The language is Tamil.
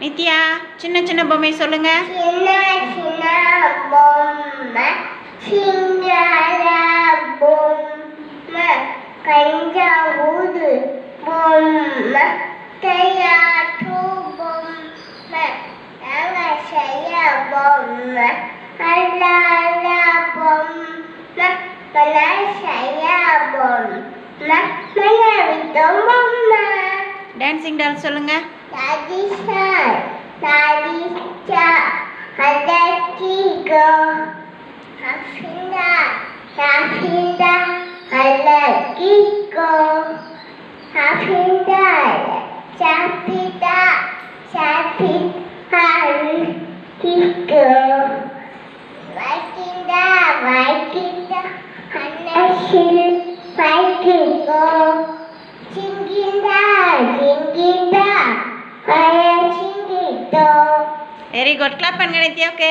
நித்யா சின்ன சின்ன பொம்மை சொல்லுங்க. சின்ன சின்ன பொம்மை சிங்கார பொம்மை கஞ்ச ஊது பொம்மை கையாட்டு பொம்மை நாங்க செய்ய பொம்மை அல்லாத பொம்மை மன செய்ய பொம்மை மன விட்டும் பொம்மை. டான்சிங் டால் சொல்லுங்க. Dadisa, Dadisa, Halakigo, Hafinda, Hafinda, Halakigo, Hafinda, Chapita, Chapit, Halakigo, Vaikinda, Vaikinda, Hanashil, very good club गणित ओके